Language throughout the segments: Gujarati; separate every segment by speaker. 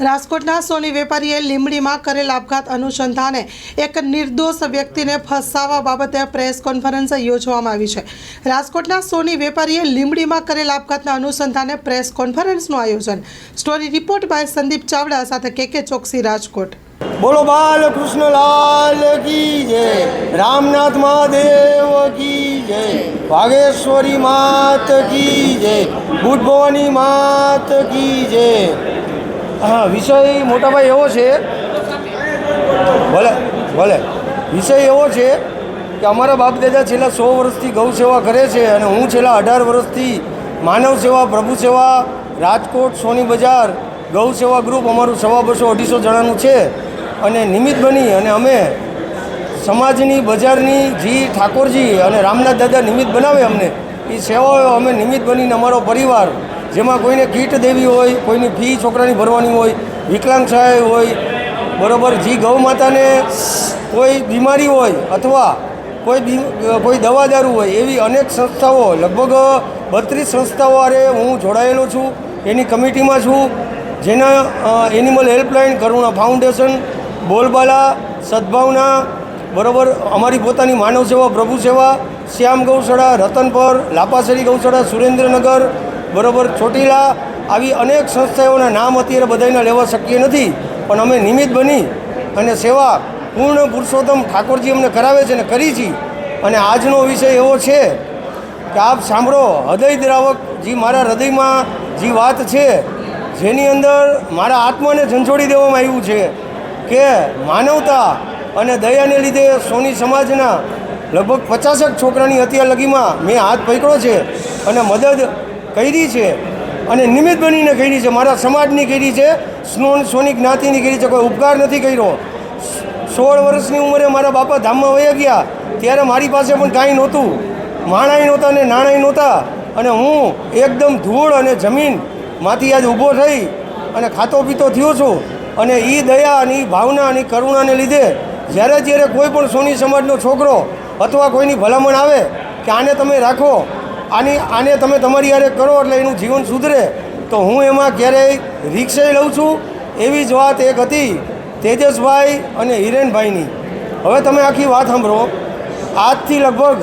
Speaker 1: રાજકોટના સોની વેપારીએ લીંબડીમાં કરેલ આપઘાત અનુસંધાને એક નિર્દોષ વ્યક્તિને ફસાવવા બાબતે પ્રેસ કોન્ફરન્સ યોજવામાં આવી છે. રાજકોટના સોની વેપારીએ લીંબડીમાં કરેલ આપઘાતના અનુસંધાને પ્રેસ કોન્ફરન્સનું આયોજન. Story report by Sandeep Chavda સાથે કે કે ચોકસી રાજકોટ.
Speaker 2: બોલો બાલ કૃષ્ણલાલ કી જય. રામનાથ મહાદેવ કી જય. વાગેશ્વરી માત કી જય. બુટ ભવાની માત કી જય. હા, વિષય મોટાભાઈ એવો છે, ભલે ભલે. વિષય એવો છે કે અમારા બાપ દાદા છેલ્લા સો વર્ષથી ગૌ સેવા કરે છે અને હું છેલ્લા અઢાર વર્ષથી માનવ સેવા, પ્રભુ સેવા, રાજકોટ, સોની બજાર, ગૌ સેવા ગ્રુપ, અમારું સવા બસો અઢીસો જણાનું છે. અને નિમિત્ત બની અને અમે સમાજની, બજારની જી ઠાકોરજી અને રામનાથ દાદા નિમિત્ત બનાવે અમને. એ સેવાઓ અમે નિમિત્ત બનીને અમારો પરિવાર જેમાં કોઈને કીટ દેવી હોય, કોઈની ફી છોકરાની ભરવાની હોય, વિકલાંગ સહાય હોય, બરાબર, જી ગૌ માતાને કોઈ બીમારી હોય અથવા કોઈ બી કોઈ દવા દારૂ હોય, એવી અનેક સંસ્થાઓ, લગભગ બત્રીસ સંસ્થાઓ આરે હું જોડાયેલો છું. એની કમિટીમાં છું. જેના animal helpline, Karuna foundation, Bolbala, Sadbhavana, બરાબર, અમારી પોતાની માનવ સેવા, પ્રભુ સેવા, શ્યામ ગૌશાળા, રતનપર, લાપાસરી ગૌશાળા, સુરેન્દ્રનગર બરોબર ચોટીલા આવી અનેક સંસ્થાઓના નામ અત્યારે બધાના લેવા શક્ય નથી. પણ અમે નિમિત્ત બની અને સેવા પૂર્ણ પુરુષોત્તમ ઠાકોરજી અમને કરાવે છે અને કરી છે. અને આજનો વિષય એવો છે કે આપ સાંભળો, હૃદય દ્રાવક જે મારા હૃદયમાં જે વાત છે, જેની અંદર મારા આત્માને ઝંઝોડી દેવામાં આવ્યું છે કે માનવતા અને દયાને લીધે સોની સમાજના લગભગ પચાસક છોકરાની અત્યાર લગીમાં મેં હાથ પકડ્યો છે અને મદદ કરી છે અને નિમિત્ત બનીને કરી છે. મારા સમાજની કરી છે. સ્નો સોની જ્ઞાતિની કરી છે. કોઈ ઉપકાર નથી કર્યો. સોળ વર્ષની ઉંમરે મારા બાપા ધામમાં વયા ગયા. ત્યારે મારી પાસે પણ કાંઈ નહોતું. માણાઈ નહોતા ને નાણાંય નહોતા. અને હું એકદમ ધૂળ અને જમીન માથી આજ ઊભો થઈ અને ખાતો પીતો થયો છું. અને એ દયા અને એ ભાવના અને કરુણાને લીધે જ્યારે જ્યારે કોઈ પણ સોની સમાજનો છોકરો અથવા કોઈની ભલામણ આવે કે આને તમે રાખો આની આને તમે તમારી યારે કરો એટલે એનું જીવન સુધરે. તો હું એમાં ક્યારેય રિક્ષાએ લઉં છું. એવી જ વાત એક હતી તેજસભાઈ અને હિરેનભાઈની. હવે તમે આખી વાત સાંભળો. આજથી લગભગ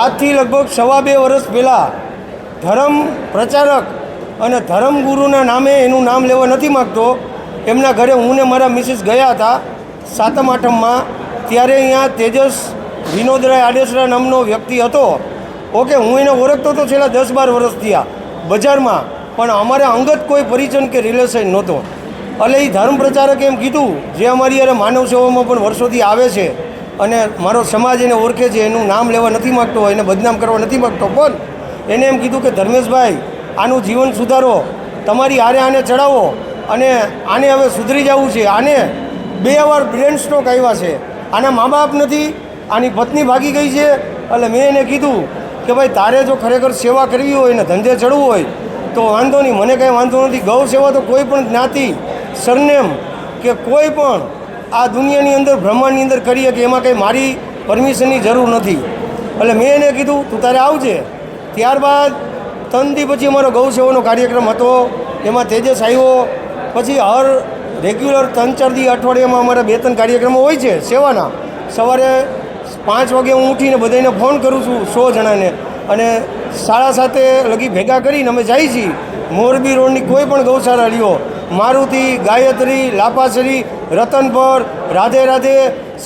Speaker 2: આજથી લગભગ સવા બે વર્ષ પહેલાં ધર્મ પ્રચારક અને ધર્મગુરુના નામે એનું નામ લેવા નથી માગતો. એમના ઘરે હું ને મારા મિસિસ ગયા હતા સાતમ આઠમમાં. ત્યારે અહીંયા તેજસ વિનોદરાય આડેસરા નામનો વ્યક્તિ હતો. ઓકે, હું એને ઓળખતો તો છેલ્લા દસ બાર વર્ષથી આ બજારમાં, પણ અમારે અંગત કોઈ પરિચન કે રિલેશન નહોતો. એટલે એ ધર્મ પ્રચારક એમ કીધું, જે અમારી અરે માનવ સેવામાં પણ વર્ષોથી આવે છે અને મારો સમાજ એને ઓળખે છે, એનું નામ લેવા નથી માગતો એને બદનામ કરવા નથી માગતો, પણ એને એમ કીધું કે, ધર્મેશભાઈ, આનું જીવન સુધારો, તમારી આરે આને ચડાવો અને આને હવે સુધરી જવું છે. આને બે વાર બ્રેન સ્ટ્રોક આવ્યા છે. આના મા બાપ નથી, આની પત્ની ભાગી ગઈ છે. એટલે મેં એને કીધું કે ભાઈ, તારે જો ખરેખર સેવા કરવી હોય ને ધંધે ચડવું હોય, તો વાંધો નહીં, મને કાંઈ વાંધો નથી. ગૌ સેવા તો કોઈ પણ જ્ઞાતિ, સરનેમ કે કોઈ પણ આ દુનિયાની અંદર, બ્રહ્માંડની અંદર કરીએ કે એમાં કંઈ મારી પરમિશનની જરૂર નથી. એટલે મેં એને કીધું, તું તારે આવજે. ત્યારબાદ ત્રણ દી પછી અમારો ગૌ સેવાનો કાર્યક્રમ હતો. એમાં તેજસ આવ્યો. પછી હર રેગ્યુલર ત્રણ ચાર દી અઠવાડિયામાં અમારા બે ત્રણ કાર્યક્રમો હોય છે સેવાના. સવારે પાંચ વાગે હું ઉઠીને બધાને ફોન કરું છું સો જણાને. અને સાડા સાતે લગી ભેગા કરીને અમે જઈએ છીએ. મોરબી રોડની કોઈ પણ ગૌશાળા લ્યો મારુતિ, ગાયત્રી લાપાસરી રતનપર રાધે રાધે,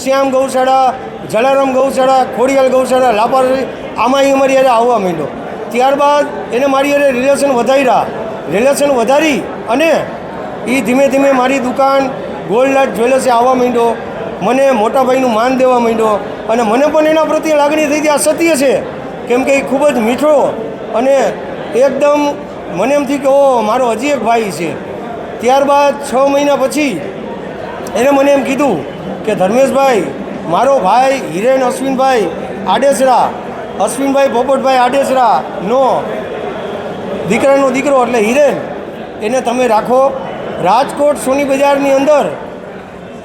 Speaker 2: શ્યામ ગૌશાળા, જલારામ ગૌશાળા, ખોડિયાલ ગૌશાળા લાપાસરી આમાં અમારી યારે આવવા માંડ્યો. ત્યારબાદ એને મારી યારે રિલેશન વધાર્યા. રિલેશન વધારી અને એ ધીમે ધીમે મારી દુકાન ગોલ્ડ જ્વેલર્સે આવવા માંડ્યો. મને મોટા ભાઈનું માન દેવા માંડ્યો. અને મને પણ એના પ્રત્યે લાગણી થઈ ગઈ આ સત્ય છે. કેમ કે એ ખૂબ જ મીઠો અને એકદમ મને એમ થયું કે ઓ મારો હજી એક ભાઈ છે. ત્યારબાદ છ મહિના પછી એને મને એમ કીધું કે, ધર્મેશભાઈ, મારો ભાઈ હિરેન અશ્વિનભાઈ આડેસરા, અશ્વિનભાઈ પોપટભાઈ આડેસરા નો દીકરાનો દીકરો એટલે હિરેન, એને તમે રાખો. રાજકોટ સોની બજારની અંદર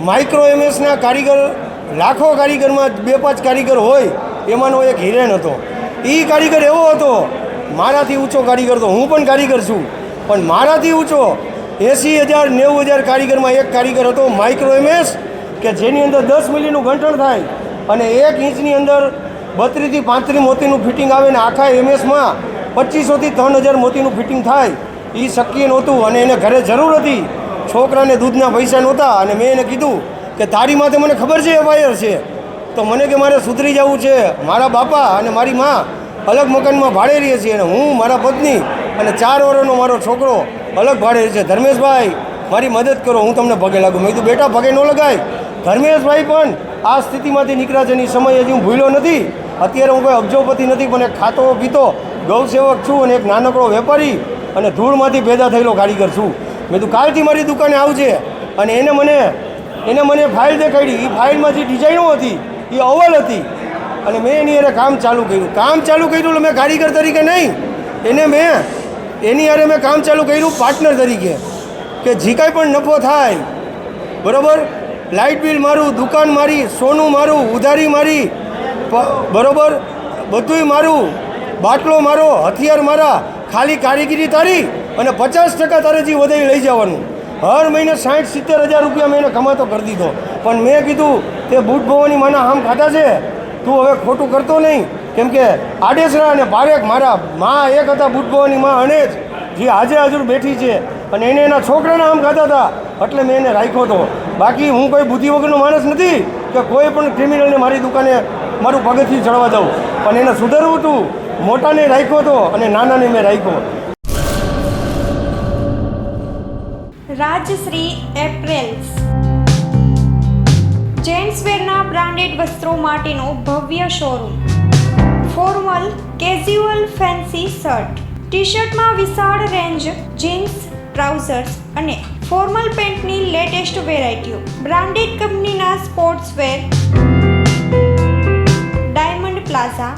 Speaker 2: માઇક્રો એમએસના કારીગર, લાખો કારીગરમાં બે પાંચ કારીગર હોય, એમાંનો એક હિરેન હતો. એ કારીગર એવો હતો, મારાથી ઊંચો કારીગર તો હું પણ કારીગર છું, પણ મારાથી ઊંચો એંસી હજાર, નેવું હજાર કારીગરમાં એક કારીગર હતો માઇક્રો એમએસ કે જેની અંદર દસ મિલીનું ગંઠણ થાય અને એક ઇંચની અંદર બત્રીસથી પાંત્રીસ મોતીનું ફિટિંગ આવે ને આખા એમએસમાં પચીસોથી ત્રણ હજાર મોતીનું ફિટિંગ થાય. એ શક્ય નહોતું અને એને ઘરે જરૂર હતી. છોકરાને દૂધના પૈસા નહોતા અને મેં એને કીધું કે તારી માથે મને ખબર છે એફઆઈઆર છે. તો મને કે મારે સુધરી જવું છે. મારા બાપા અને મારી માં અલગ મકાનમાં ભાડે રહીએ છીએ અને હું, મારા પત્ની અને ચાર વર્ષનો મારો છોકરો અલગ ભાડે રહે છે. ધર્મેશભાઈ, મારી મદદ કરો, હું તમને પગે લાગુ. મેં કીધું, બેટા, પગે ન લગાય. ધર્મેશભાઈ પણ આ સ્થિતિમાંથી નીકળ્યા છે એની સમય હજી હું ભૂલ્યો નથી. અત્યારે હું કોઈ અબજોપતિ નથી, પણ એક ખાતો પીતો ગૌસેવક છું અને એક નાનકડો વેપારી અને ધૂળમાંથી પેદા થયેલો કારીગર છું. મેં તું કાલથી મારી દુકાને આવજે. અને એને મને એને મને ફાઇલ દેખાડી. એ ફાઇલમાં જે ડિઝાઇનો હતી એ અવલ હતી. અને મેં એની અરે કામ ચાલુ કર્યું. કામ ચાલુ કર્યું મેં કારીગર તરીકે નહીં. એને મેં, એની અરે મેં કામ ચાલુ કર્યું પાર્ટનર તરીકે. કે જે કાંઈ પણ નફો થાય, બરાબર? લાઇટ બિલ મારું, દુકાન મારી, સોનું મારું, ઉધારી મારી બરાબર? બધુંય મારું. બાટલો મારો, હથિયાર મારા, ખાલી કારીગીરી તારી અને પચાસ ટકા તારે જે વધારે લઈ જવાનું. હર મહિને સાઠ, સિત્તેર હજાર રૂપિયા મેં એને કમાતો કરી દીધો. પણ મેં કીધું, તે બુટ ભવાની માના આમ ખાધા છે, તું હવે ખોટું કરતો નહીં. કેમ કે આડેસરા અને ભારેક મારા મા એક હતા બુટ ભવાની, મા અને જ, જે આજે હાજર બેઠી છે. અને એને એના છોકરાના આમ ખાતા હતા, એટલે મેં એને રાખ્યો હતો. બાકી હું કોઈ બુદ્ધિ વગરનો માણસ નથી કે કોઈ પણ ક્રિમિનલને મારી દુકાને મારું પગથિયું ચડવા દઉં પણ એને સુધારવું હતું. મોટાને રાખ્યો હતો અને નાનાને મેં રાખ્યો.
Speaker 3: રાજશ્રી એપ્રેલ્સ. જેન્ટ્સવેરના બ્રાન્ડેડ વસ્ત્રો માટેનો ભવ્ય showroom. Formal casual fancy shirt. T શર્ટમાં વિશાળ રેન્જ, જીન્સ, ટ્રાઉઝર્સ અને ફોર્મલ પેન્ટની લેટેસ્ટ વેરાયટીઓ. બ્રાન્ડેડ કંપનીના સ્પોર્ટ્સવેર. Diamond plaza